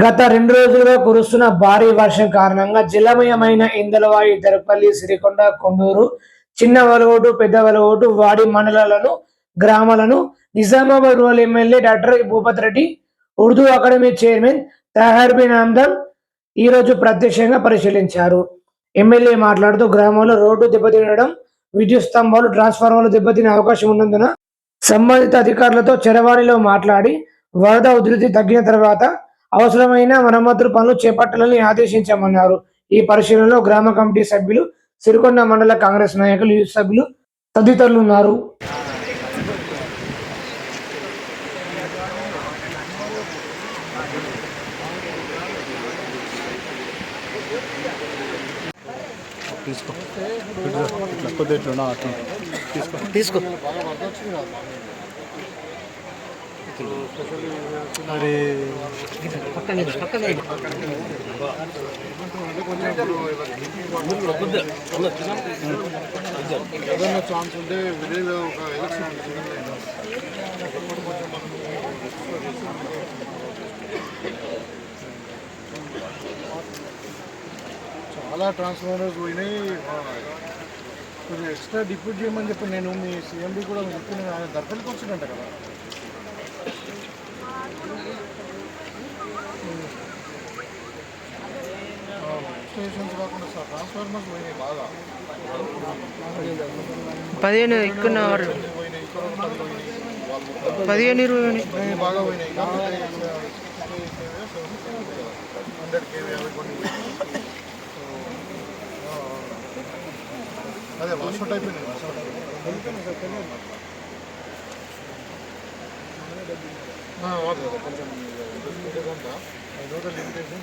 గత రెండు రోజులుగా కురుస్తున్న భారీ వర్షం కారణంగా జలమయమైన ఇందలవాయి దరపల్లి సిరికొండ కొండూరు చిన్న వలగోటు పెద్ద వలగోటు వాడి మండలాలను గ్రామాలను Nizamabad rural MLA doctor Bhupath Reddy Urdu academy chairman Tahir bin Hamdan ఈ రోజు ప్రత్యక్షంగా పరిశీలించారు. ఎమ్మెల్యే మాట్లాడుతూ గ్రామంలో రోడ్డు దెబ్బతినడం విద్యుత్ స్తంభాలు ట్రాన్స్ఫార్మర్లు దెబ్బతినే అవకాశం ఉన్నందున సంబంధిత అధికారులతో చెరవాణిలో మాట్లాడి వరద ఉధృతి తగ్గిన తర్వాత అవసరమైన మరమ్మతులు పనులు చేపట్టాలని ఆదేశించామన్నారు. ఈ పరిశీలనలో గ్రామ కమిటీ సభ్యులు సిరికొండ మండల కాంగ్రెస్ నాయకులు యూత్ సభ్యులు తదితరులు ఉన్నారు తీసుకో. తీసుకో. అరే ఏదైనా ఛాన్స్ ఉంటే విలేజ్ ఒక ఎలక్షన్ చాలా ట్రాన్స్ఫార్మర్స్ పోయినాయి. కొంచెం ఎక్స్ట్రా డిప్యూట్ చేయమని చెప్పి నేను మీ సీఎండి కూడా చెప్పిన ఆయన దర్పల్లికి వచ్చిందంట కదా. స్టేషన్స్ కాకుండా సార్ ట్రాన్స్ఫార్మర్స్ పోయినాయి బాగా. పదిహేను మొత్తం పదిహేను ఇరవై బాగా పోయినాయి. హండ్రెడ్ కేవీ అవి కొన్ని అదే వర్షం అయిపోయింది వర్షం వాడు కొంచెం లిమిటేషన్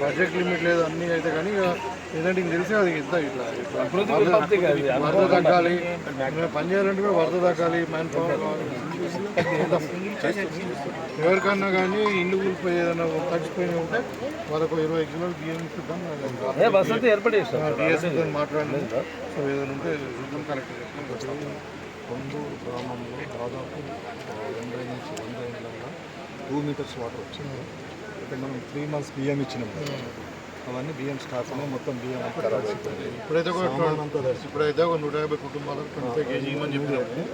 బడ్జెట్ లిమిట్ లేదు అన్ని అయితే కానీ ఏదంటే ఇంక తెలిసే అది ఇంత ఇట్లా. వరద తగ్గాలి పని చేయాలంటే కూడా వరద తగ్గాలి మ్యాన్ పవర్ ఎవరికన్నా కానీ ఇల్లు కూలిపోయి ఏదైనా తగ్గిపోయి ఉంటే వాళ్ళకు ఇరవై కిలోలు బియ్యం డిఎస్తో మాట్లాడినాం సో ఏదైనా ఉంటే చూద్దాం కలెక్టర్ కొండూరు గ్రామంలో దాదాపు ఎనభై నుంచి వంద ఏళ్ళగా టూ మీటర్స్ వాటర్ వచ్చింది. అయితే మనం త్రీ మంత్స్ బియ్యం ఇచ్చినాం. అవన్నీ బియ్యం స్టాక్ ఉన్నాయి మొత్తం బియ్యం. ఇప్పుడైతే ఇప్పుడైతే ఒక నూట యాభై కుటుంబాలకు ట్వంటీ ఫైవ్ కేజీ ఇవ్వమని చెప్పినాము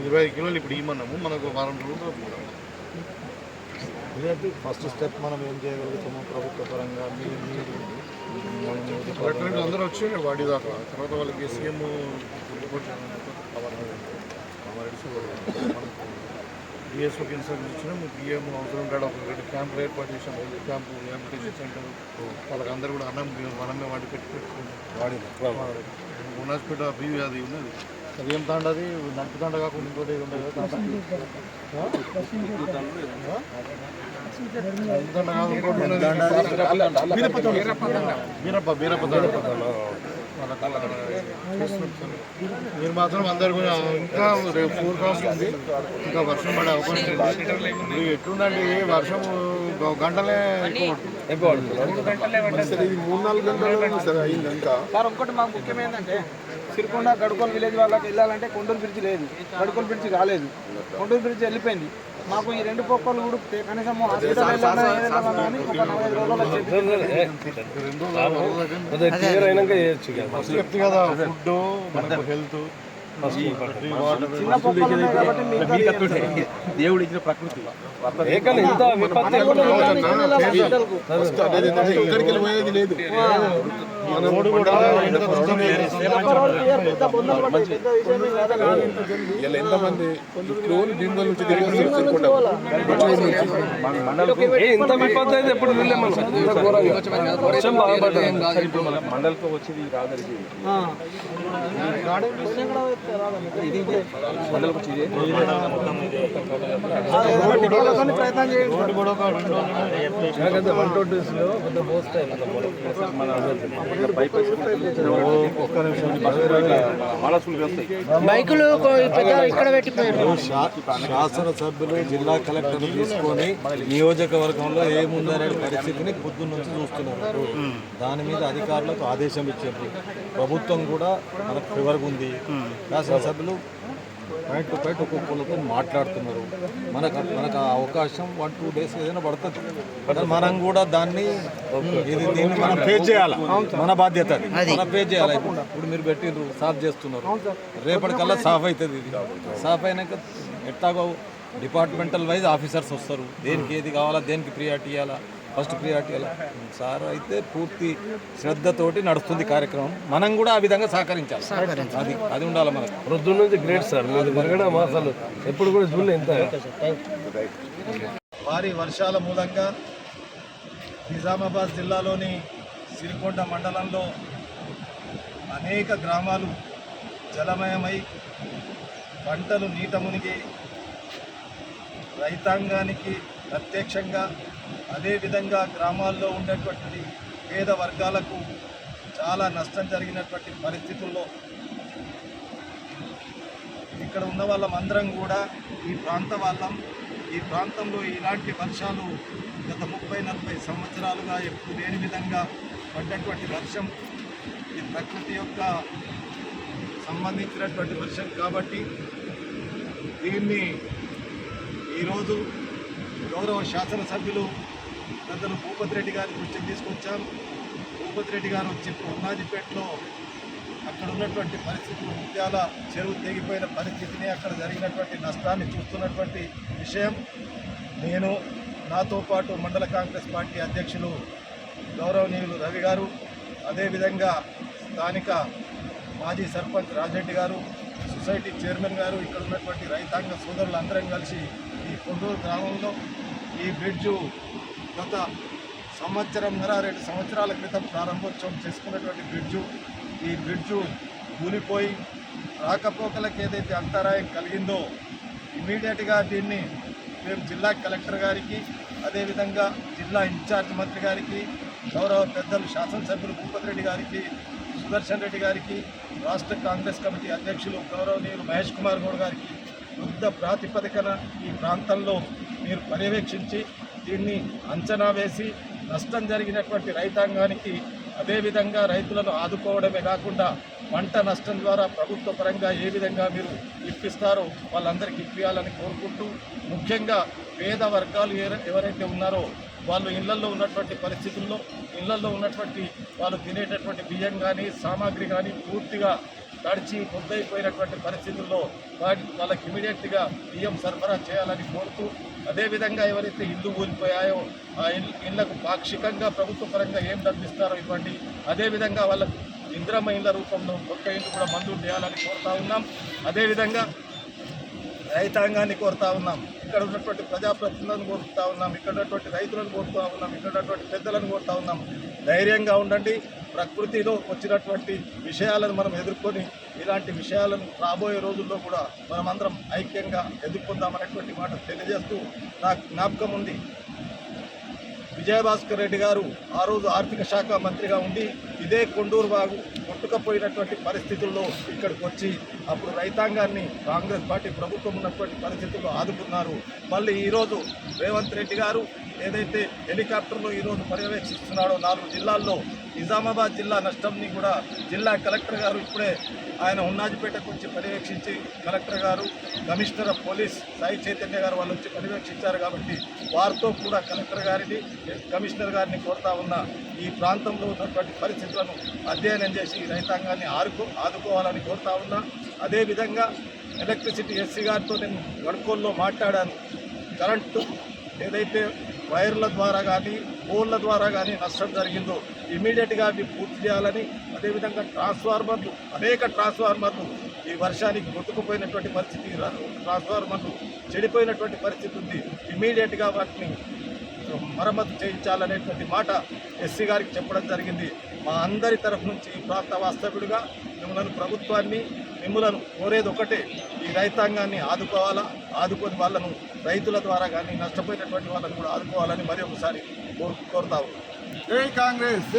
ఇరవై ఐదు కిలోలు ఇప్పుడు ఇవ్వమన్నాము మనకు వారం రోజులు ఫస్ట్ స్టెప్ మనం ఏం చేయగలుగుతామో? ప్రభుత్వ పరంగా అందరూ వచ్చి వాడి దాకా. తర్వాత వాళ్ళకి సీఎం డిఎస్ఓకి ఇన్సూరెన్స్ ఇచ్చినాం బియ్యం అవసరం కాడ ఒక రెండు క్యాంపులు ఏర్పాటు చేసాం ఐదు క్యాంపు రిహాబిలిటేషన్ సెంటర్ వాళ్ళకి అందరూ కూడా అన్నం మనమే వాడి పెట్టి పెట్టుకున్నాం. వాడిన ఉన్నస్పేట బీవీ అది ఉన్నది. అది ఏం తాండ అది? నలుపు తాండ కాకుండా ఇంకోటి ఉండదు కదా కాదు బీరప్ప మీరు మాత్రం అందరు కూడా ఇంకా రేపు ఫోర్ కాస్ట్ ఉంది. ఇంకా వర్షం పడే అవకాశం ఉంది. ఎట్లుందండి? వర్షం గంటలే. సరే ఇది మూడు నాలుగు గంటలు సరే అయింది ఇంకా సార్ ఇంకోటి మాకు ముఖ్యమైనదంటే సిరికొండ గడుకోల్ విలేజ్ వాళ్ళకి వెళ్ళాలంటే కొండూరు బ్రిడ్జ్ లేదు. గడుకోల్ బ్రిడ్జ్ కాలేదు కొండూరు బ్రిడ్జ్ వెళ్ళిపోయింది. మాకు ఈ రెండు పొక్కలు ఊడితే కనీసం దేవుడు ఇచ్చిన ప్రకృతి. ఇక్కడికి వెళ్ళిపోయేది లేదు. ఇలా ఎంతమంది క్లోన్ భీమవరం నుంచి మండలికి వచ్చేది రాదరికి కూడా వాళ్ళతోని ప్రయత్నం చేయండి వన్ పోస్ట్ బైకులు ఇక్కడ పెట్టిపోయారు. శాసనసభ్యులు జిల్లా కలెక్టర్ తీసుకొని నియోజకవర్గంలో ఏముందనే పరిస్థితిని పొద్దున్న నుంచి చూస్తున్నారు. దాని మీద అధికారులకు ఆదేశం ఇచ్చారు. ప్రభుత్వం కూడా మనకు ఫేవర్గా ఉంది. శాసనసభ్యులు పాయింట్ టు పాయింట్ ఒక్కొక్కరితో మాట్లాడుతున్నారు. మనకు మనకు ఆ అవకాశం వన్ టూ డేస్ ఏదైనా పడుతుంది. మనం కూడా దాన్ని ఇది దీన్ని మనం ఫేస్ చేయాలి? మన బాధ్యత అది. మనం ఫేస్ చేయాలి? ఇప్పుడు మీరు పెట్టిండ్రు సాఫ్ చేస్తున్నారు. రేపటికల్లా సాఫ్ అవుతుంది ఇది. సాఫ్ అయినాక ఎట్టాగో డిపార్ట్మెంటల్ వైజ్ ఆఫీసర్స్ వస్తారు. దేనికి ఏది కావాలా దేనికి ప్రియారిటీ ఇవ్వాలా? ఫస్ట్ ప్రియారిటీ ఇవ్వాలా సార్ అయితే పూర్తి శ్రద్ధతోటి నడుస్తుంది కార్యక్రమం. మనం కూడా ఆ విధంగా సహకరించాలి. అది అది ఉండాలి మనకు. ప్రొద్దున నుంచి గ్రేట్ సార్ మీరు తిరగడం అసలు ఎప్పుడు కూడా చూడలే ఇంత. భారీ వర్షాల మూలంగా నిజామాబాద్ జిల్లాలోని సిరికొండ మండలంలో అనేక గ్రామాలు జలమయమై పంటలు నీట మునిగి రైతాంగానికి ప్రత్యక్షంగా అదేవిధంగా గ్రామాల్లో ఉండేటువంటి పేద వర్గాలకు చాలా నష్టం జరిగినటువంటి పరిస్థితుల్లో ఇక్కడ ఉన్న వాళ్ళమందరం కూడా ఈ ప్రాంత వాళ్ళం. ఈ ప్రాంతంలో ఇలాంటి వర్షాలు గత ముప్పై నలభై సంవత్సరాలుగా ఎప్పుడు లేని విధంగా పడ్డటువంటి వర్షం. ఈ ప్రకృతి యొక్క సంబంధించినటువంటి వర్షం కాబట్టి దీన్ని ఈరోజు గౌరవ శాసనసభ్యులు పెద్దలు భూపతి రెడ్డి గారి దృష్టికి తీసుకొచ్చాం. భూపతి రెడ్డి గారు వచ్చి ఉన్నాజిపేటలో అక్కడ ఉన్నటువంటి పరిస్థితులు ముత్యాల చెరువు తెగిపోయిన పరిస్థితిని అక్కడ జరిగినటువంటి నష్టాన్ని చూస్తున్నటువంటి విషయం నేను నాతో పాటు మండల కాంగ్రెస్ పార్టీ అధ్యక్షులు గౌరవనీయులు రవి గారు అదేవిధంగా స్థానిక మాజీ సర్పంచ్ రాజరెడ్డి గారు సొసైటీ చైర్మన్ గారు ఇక్కడ ఉన్నటువంటి రైతాంగ సోదరులందరం కలిసి ఈ కొండూరు గ్రామంలో ఈ బ్రిడ్జు గత సంవత్సరంన్నర రెండు సంవత్సరాల క్రితం ప్రారంభోత్సవం చేసుకున్నటువంటి బ్రిడ్జు. ఈ బ్రిడ్జు కూలిపోయి రాకపోకలకు ఏదైతే అంతరాయం కలిగిందో ఇమీడియట్గా దీన్ని మేము జిల్లా కలెక్టర్ గారికి అదేవిధంగా జిల్లా ఇన్ఛార్జ్ మంత్రి గారికి గౌరవ పెద్దలు శాసనసభ్యులు భూపతి రెడ్డి గారికి సుదర్శన్ రెడ్డి గారికి రాష్ట్ర కాంగ్రెస్ కమిటీ అధ్యక్షులు గౌరవనీయులు మహేష్ కుమార్ గౌడ్ గారికి యుద్ధ ప్రాతిపదికన ఈ ప్రాంతంలో మీరు పర్యవేక్షించి దీన్ని అంచనా వేసి నష్టం జరిగినటువంటి రైతాంగానికి అదేవిధంగా రైతులను ఆదుకోవడమే కాకుండా పంట నష్టం ద్వారా ప్రభుత్వ పరంగా ఏ విధంగా మీరు ఇప్పిస్తారో వాళ్ళందరికీ ఇప్పించాలని కోరుకుంటూ ముఖ్యంగా పేద వర్గాలు ఏ- ఎవరైతే ఉన్నారో వాళ్ళు ఇళ్ళలో ఉన్నటువంటి పరిస్థితుల్లో ఇళ్ళలో ఉన్నటువంటి వాళ్ళు తినేటటువంటి బియ్యం కానీ సామాగ్రి కానీ పూర్తిగా తడిచి ముద్దయిపోయినటువంటి పరిస్థితుల్లో వాటి వాళ్ళకి ఇమీడియట్గా బియ్యం సరఫరా చేయాలని కోరుతూ అదేవిధంగా ఎవరైతే ఇల్లు ఊరిపోయాయో ఆ ఇల్- ఇళ్ళకు పాక్షికంగా ప్రభుత్వ పరంగా ఏం డబ్బిస్తారో ఇవ్వండి. అదేవిధంగా వాళ్ళకు ఇంద్రమ ఇళ్ళ రూపంలో కొత్త ఇల్లు కూడా మంజూరు చేయాలని కోరుతా ఉన్నాం. అదేవిధంగా రైతాంగాన్ని కోరుతా ఉన్నాం. ఇక్కడ ఉన్నటువంటి ప్రజాప్రతినిధులను కోరుతా ఉన్నాం. ఇక్కడ ఉన్నటువంటి రైతులను కోరుతా ఉన్నాం. ఇక్కడ ఉన్నటువంటి పెద్దలను కోరుతా ఉన్నాం. ధైర్యంగా ఉండండి. ప్రకృతిలో వచ్చినటువంటి విషయాలను మనం ఎదుర్కొని ఇలాంటి విషయాలను రాబోయే రోజుల్లో కూడా మనమందరం ఐక్యంగా ఎదుర్కొందామనేటువంటి మాట తెలియజేస్తూ నాకు జ్ఞాపకం ఉంది. విజయభాస్కర్ రెడ్డి గారు ఆ రోజు ఆర్థిక శాఖ మంత్రిగా ఉండి ఇదే కొండూరు బాగు కొట్టుకపోయినటువంటి పరిస్థితుల్లో ఇక్కడికి వచ్చి అప్పుడు రైతాంగాన్ని కాంగ్రెస్ పార్టీ ప్రభుత్వం ఉన్నటువంటి పరిస్థితుల్లో ఆదుకున్నారు. మళ్ళీ ఈరోజు రేవంత్ రెడ్డి గారు ఏదైతే హెలికాప్టర్లో ఈరోజు పర్యవేక్షిస్తున్నాడో నాలుగు జిల్లాల్లో నిజామాబాద్ జిల్లా నష్టంని కూడా జిల్లా కలెక్టర్ గారు ఇప్పుడే ఆయన ఉన్నాజిపేటకు వచ్చి పర్యవేక్షించి కలెక్టర్ గారు commissioner of police Sai Chaitanya గారు వాళ్ళు వచ్చి పర్యవేక్షించారు కాబట్టి వారితో కూడా కలెక్టర్ గారిని కమిషనర్ గారిని కోరుతా ఉన్న ఈ ప్రాంతంలో ఉన్నటువంటి పరిస్థితులను అధ్యయనం చేసి రైతాంగాన్ని ఆరుకో ఆదుకోవాలని కోరుతా ఉన్నా. అదేవిధంగా ఎలక్ట్రిసిటీ ఎస్సీ గారితో నేను గడుకోల్లో మాట్లాడాను. కరెంటు ఏదైతే వైర్ల ద్వారా కానీ పోల్ల ద్వారా కానీ నష్టం జరిగిందో ఇమీడియట్గా అవి పూర్తి చేయాలని అదేవిధంగా ట్రాన్స్ఫార్మర్లు అనేక ట్రాన్స్ఫార్మర్లు ఈ వర్షానికి కొట్టుకుపోయినటువంటి పరిస్థితి ట్రాన్స్ఫార్మర్లు చెడిపోయినటువంటి పరిస్థితి ఉంది. ఇమీడియట్గా వాటిని మరమ్మతు చేయించాలనేటువంటి మాట ఎస్సీ గారికి చెప్పడం జరిగింది. మా అందరి తరఫు నుంచి ఈ ప్రాంత వాస్తవ్యుడిగా మిమ్మల్ని ప్రభుత్వాన్ని మిమ్మలను కోరేది ఒకటే ఈ రైతాంగాన్ని ఆదుకోవాలా ఆదుకొని వాళ్ళను రైతుల ద్వారా కానీ నష్టపోయినటువంటి వాళ్ళని కూడా ఆదుకోవాలని మరి ఒకసారి కోరు కోరుతాము జై కాంగ్రెస్!